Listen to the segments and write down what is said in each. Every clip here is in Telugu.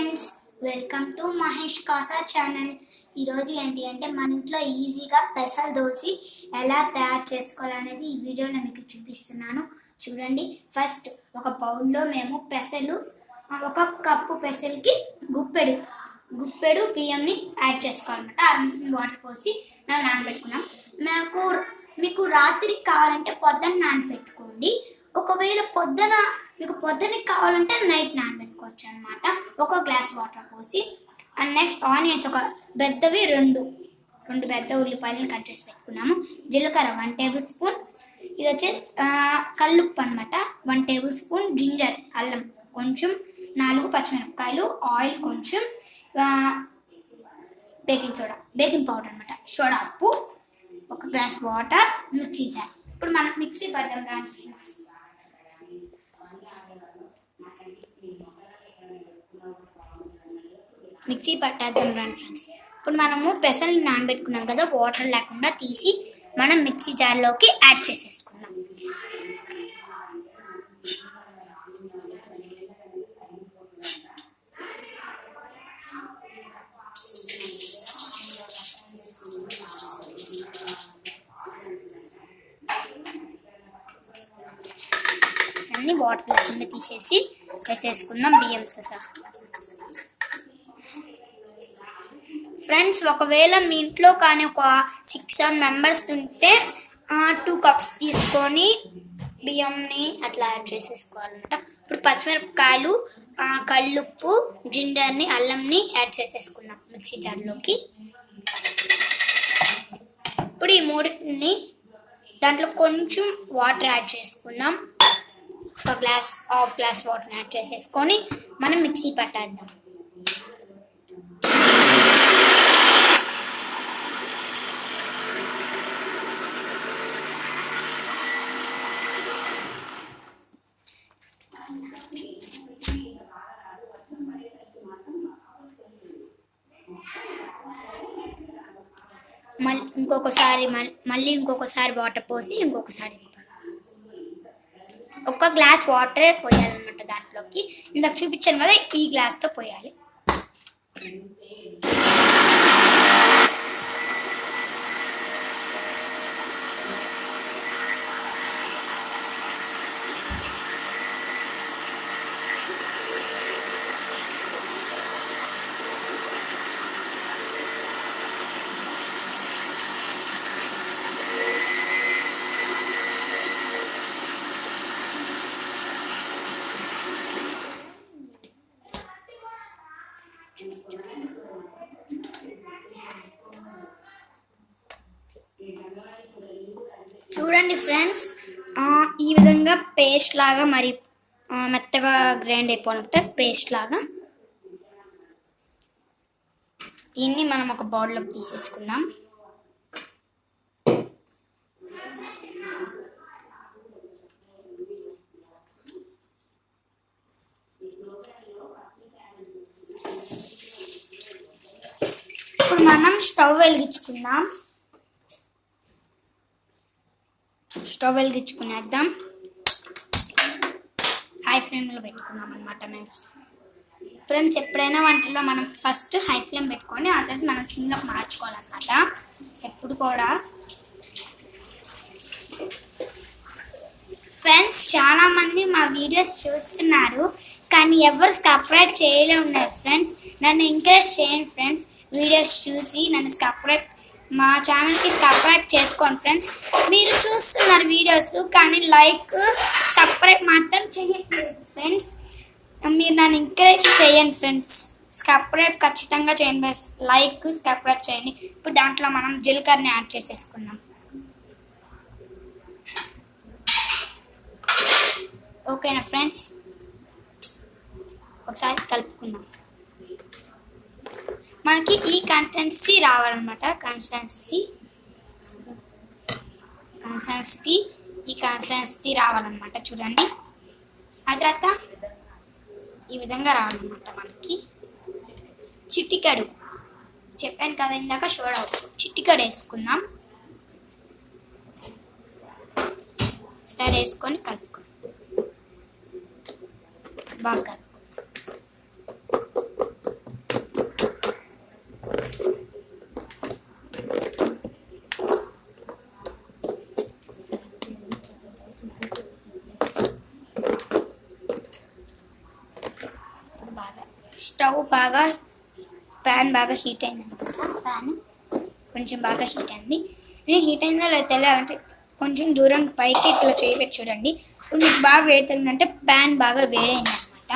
Friends welcome to Mahesh Kasa channel. ఈరోజు ఏంటి అంటే మన ఇంట్లో ఈజీగా పెసలు దోసి ఎలా తయారు చేసుకోవాలనేది ఈ వీడియోలో మీకు చూపిస్తున్నాను. చూడండి ఫస్ట్ ఒక బౌల్లో మేము పెసలు ఒక కప్పు పెసలకి గుప్పెడు గుప్పెడు బియ్యంని యాడ్ చేసుకోవాలన్నమాట. వాటర్ పోసి మేము నానబెట్టుకున్నాం. మాకు మీకు రాత్రికి కావాలంటే పొద్దున్న నానబెట్టుకోండి. ఒకవేళ పొద్దున మీకు పొద్దునకి కావాలంటే నైట్ నానబెట్టుకోవచ్చు అనమాట ఒక గ్లాస్ వాటర్ పోసి అండ్ నెక్స్ట్ ఆనియన్స్ ఒక పెద్దవి రెండు రెండు పెద్ద ఉల్లిపాయలు కట్ చేసి పెట్టుకున్నాము. జీలకర్ర వన్ టేబుల్ స్పూన్ ఇది వచ్చి కల్లుప్పు అనమాట వన్ టేబుల్ స్పూన్ జింజర్ అల్లం కొంచెం నాలుగు పచ్చిమిరపకాయలు ఆయిల్ కొంచెం బేకింగ్ సోడా బేకింగ్ పౌడర్ అనమాట సోడా ఉప్పు ఒక గ్లాస్ వాటర్ మిక్సీ జార్. ఇప్పుడు మనం మిక్సీ పడదాం రాండి ఫ్రెండ్స్. మిక్సీ పట్టేద్దాం రండి ఫ్రెండ్స్. ఇప్పుడు మనము పెసల్ని నానబెట్టుకున్నాం కదా వాటర్ లేకుండా తీసి మనం మిక్సీ జార్లోకి యాడ్ చేసేసుకోవాలి వాటర్ కింద తీసేసి వేసేసుకుందాం బియ్యంతో సహా. ఫ్రెండ్స్ ఒకవేళ మీ ఇంట్లో కానీ ఒక సిక్స్ సెవెన్ మెంబర్స్ ఉంటే టూ కప్స్ తీసుకొని బియ్యంని అట్లా యాడ్ చేసేసుకోవాలన్నమాట ఇప్పుడు పచ్చిమిరపకాయలు ఆ, కల్లుప్పు జింజర్ని అల్లంని యాడ్ చేసేసుకుందాం మిక్సీ జార్లోకి. ఇప్పుడు ఈ మూడింటిని దాంట్లో కొంచెం వాటర్ యాడ్ చేసుకుందాం. ఒక glass half glass water add చేసేసుకొని మనం మిక్సీ పట్టేద్దాం. మళ్ళీ ఇంకొకసారి మళ్ళీ ఇంకొకసారి వాటర్ పోసి ఇంకొకసారి ఒక గ్లాస్ వాటరే పోయాలన్నమాట దాంట్లోకి. ఇందాక చూపించాను కదా ఈ గ్లాస్తో పోయాలి చూడండి ఫ్రెండ్స్ ఆ, ఈ విధంగా పేస్ట్ లాగా మరి మెత్తగా గ్రైండ్ అయిపోయినట్టే పేస్ట్ లాగా దీన్ని మనం ఒక బౌల్లోకి తీసేసుకుందాం. ఇప్పుడు మనం స్టవ్ వెలిగించుకుందాం. స్టవ్ వెలిగించుకునేద్దాం. హై ఫ్లేమ్లో పెట్టుకున్నాం అనమాట మేము. ఫ్రెండ్స్ ఎప్పుడైనా వంటలో మనం ఫస్ట్ హై ఫ్లేమ్ పెట్టుకొని ఆ తర్వాత మనం సిమ్లోకి మార్చుకోవాలన్నమాట. ఎప్పుడు కూడా. ఫ్రెండ్స్ చాలామంది మా వీడియోస్ చూస్తున్నారు కానీ ఎవరు సబ్స్క్రైబ్ చేయలే ఉన్నారు ఫ్రెండ్స్. నన్ను ఎంకరేజ్ చేయండి ఫ్రెండ్స్. వీడియోస్ చూసి నన్ను సబ్స్క్రైబ్ మా ఛానల్కి సబ్స్క్రైబ్ చేసుకోండి ఫ్రెండ్స్ మీరు చూస్తున్నారు వీడియోస్ కానీ లైక్ సబ్స్క్రైబ్ మాత్రం చేయట్లేదు ఫ్రెండ్స్ మీరు నన్ను ఎంకరేజ్ చేయండి ఫ్రెండ్స్ సబ్స్క్రైబ్ ఖచ్చితంగా చేయండి ఫ్రెండ్స్ లైక్ సబ్స్క్రైబ్ చేయండి. ఇప్పుడు దాంట్లో మనం జీలకర్రని యాడ్ చేసేసుకుందాం. ఓకేనా ఫ్రెండ్స్ ఒకసారి కలుపుకుందాం. మనకి ఈ కన్సిస్టెన్సీ రావాలన్నమాట. కన్సిస్టెన్సీ కన్సిస్టెన్సీ ఈ కన్సిస్టెన్సీ రావాలన్నమాట. చూడండి. ఆ తర్వాత ఈ విధంగా రావాలన్నమాట మనకి. చిట్టికడు చెప్పాను కదా ఇందాక షోడ్ అవుతుంది చిట్టికడు వేసుకుందాం. సరే వేసుకొని కలుపుకో. బాగా కలుపు స్టవ్ బాగా ప్యాన్ బాగా హీట్ అయింది. ప్యాన్ కొంచెం బాగా హీట్ అయింది. నేను హీట్ అయిందా లేదా తెలియాలంటే కొంచెం దూరం పైకి ఇట్లా చేయబెట్టి చూడండి. కొంచెం బాగా వేడుతుందంటే ప్యాన్ బాగా వేడైంది అనమాట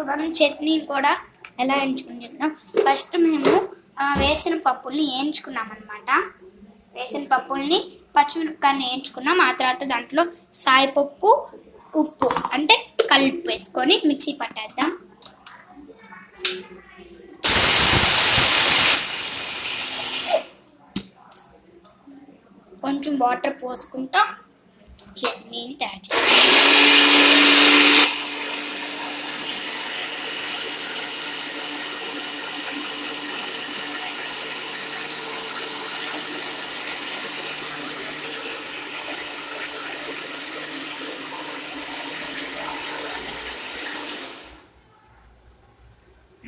ఇప్పుడు మనం చట్నీ కూడా ఎలా ఎంచుకుని చెప్తాం ఫస్ట్ మేము వేసిన పప్పుల్ని వేయించుకున్నాం అనమాట వేసిన పప్పుల్ని పచ్చిమిరపకాయని వేయించుకున్నాం ఆ తర్వాత దాంట్లో సాయిపప్పు ఉప్పు అంటే కలుపు వేసుకొని మిక్సీ పట్టేద్దాం. కొంచెం వాటర్ పోసుకుంటా చట్నీని తయారు చేస్తాం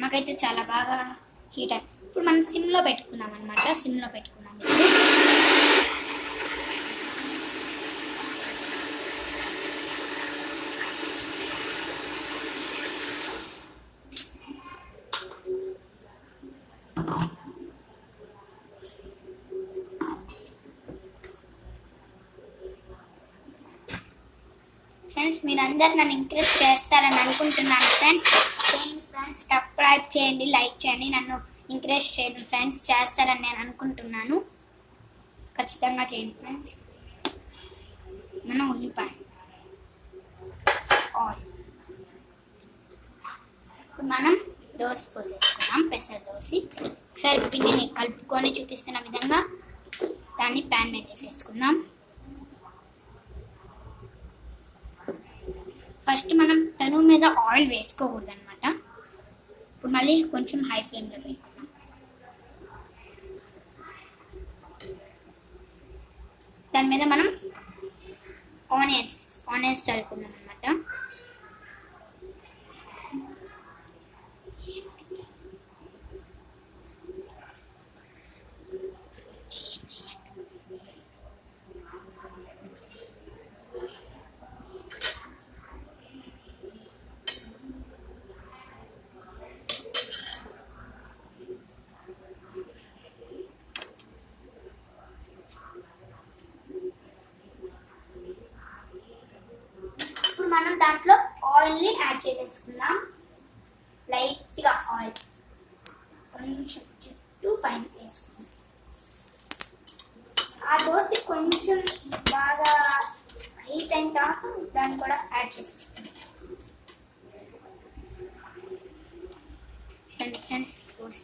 మాకైతే చాలా బాగా హీట్ అయింది ఇప్పుడు మనం సిమ్లో పెట్టుకున్నాం అనమాట సిమ్లో పెట్టుకున్నాం. ఫ్రెండ్స్ మీరందరు నన్ను ఎంకరేజ్ చేస్తారని అనుకుంటున్నాను. ఫ్రెండ్స్ చేయండి ఫ్రెండ్స్ సబ్స్క్రైబ్ చేయండి లైక్ చేయండి. నన్ను ఎంకరేజ్ చేయండి ఫ్రెండ్స్ చేస్తారని నేను అనుకుంటున్నాను. ఖచ్చితంగా చేయండి ఫ్రెండ్స్ మన ఉల్లిపాయ ఆయిల్ ఇప్పుడు మనం దోశ పోసేసుకున్నాం పెసర దోశ. ఒకసారి పిండిని కలుపుకొని చూపిస్తున్న విధంగా దాన్ని ప్యాన్ మీద వేసేసుకుందాం. ఫస్ట్ మనం పెను మీద ఆయిల్ వేసుకోకూడదు అనమాట ఇప్పుడు మళ్ళీ కొంచెం హై ఫ్లేమ్లో పెట్టుకున్నాం దాని మీద మనం ఆనియన్స్ ఆనియన్స్ చల్లుకుందాం అనమాట ఇప్పుడు మనం దాంట్లో ఆయిల్ని యాడ్ చేసేసుకుందాం. లైట్గా ఆయిల్ కొంచెం చుట్టూ పైన వేసుకుందాం. ఆ దోశ కొంచెం బాగా హీట్ అయిన తర్వాత దాన్ని కూడా యాడ్ చేసేసుకుందాం. ఫ్రెండ్స్ దోశ.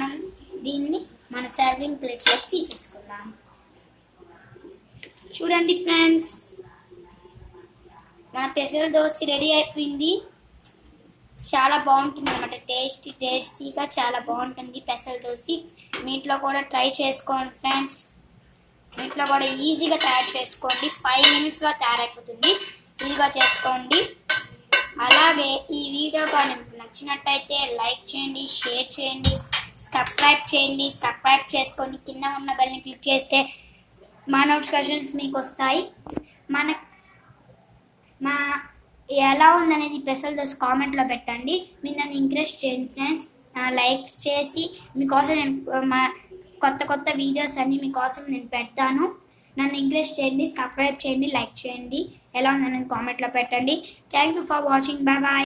మనం దీన్ని మన సర్వింగ్ ప్లేట్లోకి తీసేసుకుందాం. చూడండి ఫ్రెండ్స్ మన పెసర దోశ రెడీ అయిపోయింది. చాలా బాగుంటుంది అనమాట టేస్టీ టేస్టీగా చాలా బాగుంటుంది పెసర దోశ. మీ ఇంట్లో కూడా ట్రై చేసుకోండి ఫ్రెండ్స్ మీ ఇంట్లో కూడా ఈజీగా తయారు చేసుకోండి. ఫైవ్ మినిట్స్లో తయారైపోతుంది. ఈజీగా చేసుకోండి. అలాగే ఈ వీడియో కానీ నచ్చినట్టయితే లైక్ చేయండి షేర్ చేయండి. సబ్స్క్రైబ్ చేయండి సబ్స్క్రైబ్ చేసుకొని కింద ఉన్న బెల్ని క్లిక్ చేస్తే మా నోటిఫికేషన్స్ మీకు వస్తాయి. మన మా ఎలా ఉందనేది స్పెషల్ దోస్ కామెంట్లో పెట్టండి. మీరు నన్ను ఎంకరేజ్ చేయండి ఫ్రెండ్స్ లైక్స్ చేసి మీకోసం నేను మా కొత్త కొత్త వీడియోస్ అన్నీ మీకోసం నేను పెడతాను. నన్ను ఎంకరేజ్ చేయండి సబ్స్క్రైబ్ చేయండి లైక్ చేయండి. ఎలా ఉందనేది కామెంట్లో పెట్టండి. Thank you for watching bye bye